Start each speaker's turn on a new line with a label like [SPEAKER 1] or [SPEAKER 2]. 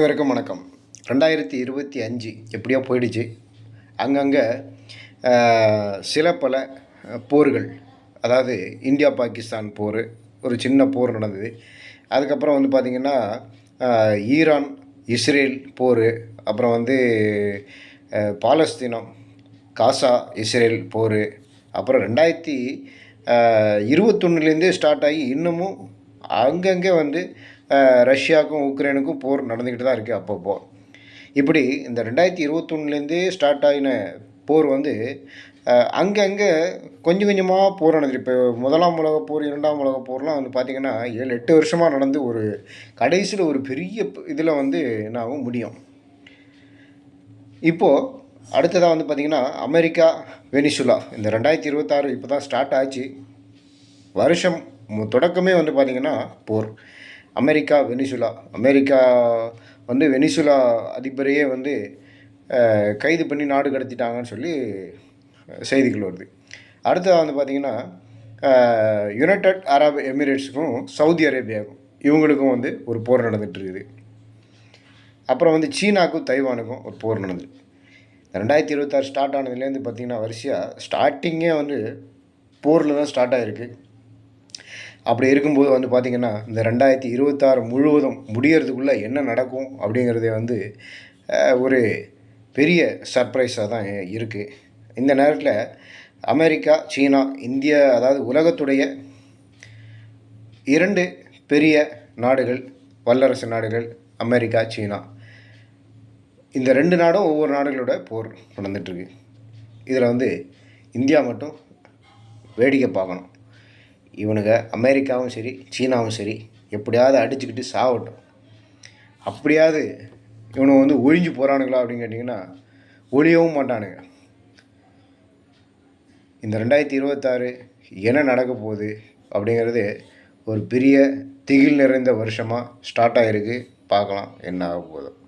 [SPEAKER 1] அனைவருக்கும் வணக்கம். ரெண்டாயிரத்தி இருபத்தி அஞ்சு எப்படியோ போயிடுச்சு. அங்கங்கே சில பல போர்கள் அதாவது இந்தியா பாகிஸ்தான் போர் ஒரு சின்ன போர் நடந்தது. அதுக்கப்புறம் வந்து பார்த்திங்கன்னா ஈரான் இஸ்ரேல் போர் அப்புறம் வந்து பாலஸ்தீனம் காசா இஸ்ரேல் போர் அப்புறம் ரெண்டாயிரத்தி இருபத்தொன்னுலேருந்தே ஸ்டார்ட் ஆகி இன்னமும் அங்கங்கே வந்து ரஷ்யாவுக்கும் உக்ரைனுக்கும் போர் நடந்துக்கிட்டு தான் இருக்குது அப்பப்போ. இப்படி இந்த ரெண்டாயிரத்தி இருபத்தொன்னுலேருந்தே ஸ்டார்ட் ஆகின போர் வந்து அங்கங்கே கொஞ்சம் கொஞ்சமாக போர் நடந்துட்டு இப்போ முதலாம் உலக போர் இரண்டாம் உலக போர்லாம் வந்து பார்த்திங்கன்னா ஏழு எட்டு வருஷமாக நடந்து ஒரு கடைசியில் ஒரு பெரிய இதில் வந்து என்ன முடியும். இப்போது அடுத்ததாக வந்து பார்த்திங்கன்னா அமெரிக்கா வெனிசுலா. இந்த ரெண்டாயிரத்தி இருபத்தாறு இப்போ தான் ஸ்டார்ட் ஆச்சு. வருஷம் தொடக்கமே வந்து பார்த்திங்கன்னா போர். America Venezuela. அமெரிக்கா வந்து வெனிசுலா அதிபரையே வந்து கைது பண்ணி நாடு கடத்திட்டாங்கன்னு சொல்லி செய்திகள் வருது. அடுத்ததாக வந்து பார்த்திங்கன்னா யுனைடெட் அரப் எமிரேட்ஸுக்கும் சவுதி அரேபியாவுக்கும் இவங்களுக்கும் வந்து ஒரு போர் நடந்துகிட்ருக்குது இருக்குது அப்புறம் வந்து சீனாக்கும் தைவானுக்கும் ஒரு போர் நடந்தது. ரெண்டாயிரத்தி இருபத்தாறு ஸ்டார்ட் ஆனதுலேருந்து பார்த்தீங்கன்னா வரிசையாக ஸ்டார்டிங்கே வந்து போரில் தான் ஸ்டார்ட் ஆகிருக்கு அப்படி இருக்கும்போது வந்து பார்த்திங்கன்னா இந்த ரெண்டாயிரத்தி இருபத்தாறு முழுவதும் முடியறதுக்குள்ளே என்ன நடக்கும் அப்படிங்கிறதே வந்து ஒரு பெரிய சர்ப்ரைஸாக தான் இருக்குது இந்த நேரத்தில் அமெரிக்கா சீனா இந்தியா அதாவது உலகத்துடைய இரண்டு பெரிய நாடுகள் வல்லரசு நாடுகள் அமெரிக்கா சீனா. இந்த ரெண்டு நாடும் ஒவ்வொரு நாடுகளோட போர் நடந்துகிட்ருக்கு இதில் வந்து இந்தியா மட்டும் வேடிக்கை பார்க்கணும். இவனுங்க அமெரிக்காவும் சரி சீனாவும் சரி எப்படியாவது அடிச்சுக்கிட்டு சாவட்டும். அப்படியாவது இவனுங்க வந்து ஒழிஞ்சு போகிறானுங்களா அப்படின்னு கேட்டிங்கன்னா ஒழியவும் மாட்டானுங்க. இந்த ரெண்டாயிரத்தி இருபத்தாறு என்ன நடக்க போகுது அப்படிங்கிறது ஒரு பெரிய திகில் நிறைந்த வருஷமாக ஸ்டார்ட் ஆகிருக்கு பார்க்கலாம் என்ன ஆக போதும்